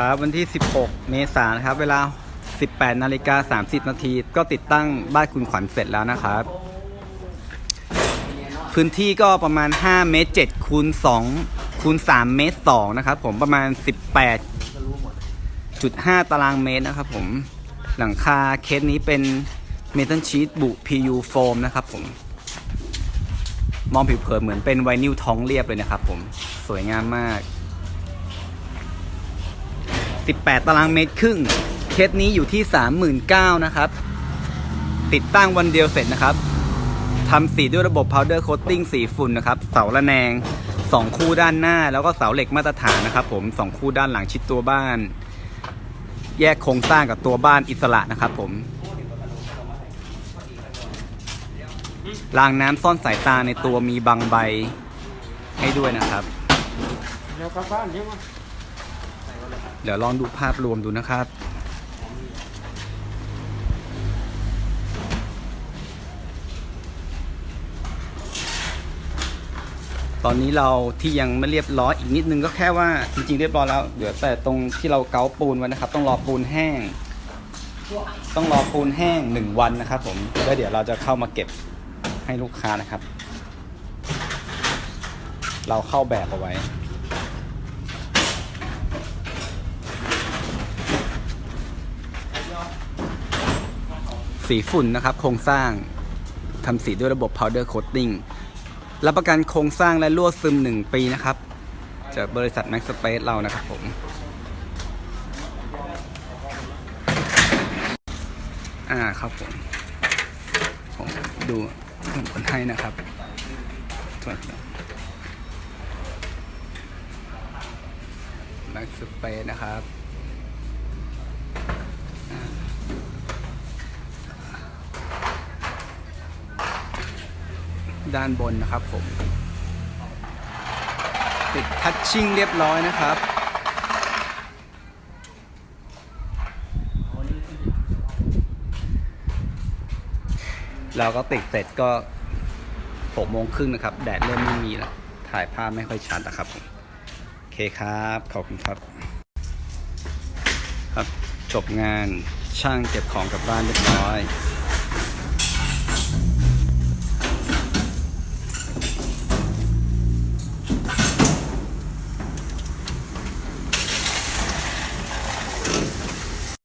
ครับวันที่ 16 เมษายนครับ เวลา 18นาฬิกา30นาทีก็ติดตั้งบ้านคุณขวัญเสร็จแล้วนะครับ พื้นที่ก็ประมาณ 5 เมตร7คูณ2คูณ3เมตร2นะครับผมประมาณ 18.5 ตารางเมตรนะครับผมหลังคาเคสนี้เป็นเมทัลชีตบุ PU โฟมนะครับผม มองผิวเผินเหมือนเป็นไวนิลท้องเรียบเลยนะครับผมสวยงามมาก 18 ตารางเมตรครึ่ง เคสนี้อยู่ที่ 39,000นะครับ ติดตั้งวันเดียวเสร็จนะครับทำสีด้วยระบบ powder coating สีฝุ่นนะครับ เสาระแนง 2 คู่ด้านหน้า แล้วก็เสาเหล็กมาตรฐานนะครับ ผม 2 คู่ด้านหลังชิดตัวบ้าน แยกโครงสร้างกับตัวบ้านอิสระนะครับผมรางน้ำซ่อนสายตาในตัวมีบางใบให้ด้วยนะครับแล้วกลับบ้านใช่ไหม เดี๋ยวลองดูภาพรวมดูนะครับ ตอนนี้เราที่ยังไม่เรียบร้อยอีกนิดนึงก็แค่ว่าจริงๆเรียบร้อยแล้วเหลือแต่ตรงที่เราเกาปูนไว้นะครับ ต้องรอปูนแห้ง ต้องรอปูนแห้งหนึ่งวันนะครับผมแล้วเดี๋ยวเราจะเข้ามาเก็บให้ลูกค้านะครับ เราเข้าแบบเอาไว้ สีฝุ่นนะครับ โครงสร้างทำสีด้วยระบบ powder coating รับประกันโครงสร้างและลวซึม 1 ปีนะครับ จากบริษัท Max Space เรานะครับผม อ่าครับผม ผมดูผมคนให้นะครับโทษครับ Max Space นะครับ ด้านบนนะครับผม ติดทัชชิ่งเรียบร้อยนะครับ เราก็ติดเสร็จก็หกโมงครึ่งนะครับ แดดเริ่มไม่มีแล้ว ถ่ายภาพไม่ค่อยชัดนะครับผมโอเคครับ ขอบคุณครับ ครับจบงานช่างเก็บของกลับบ้านเรียบร้อย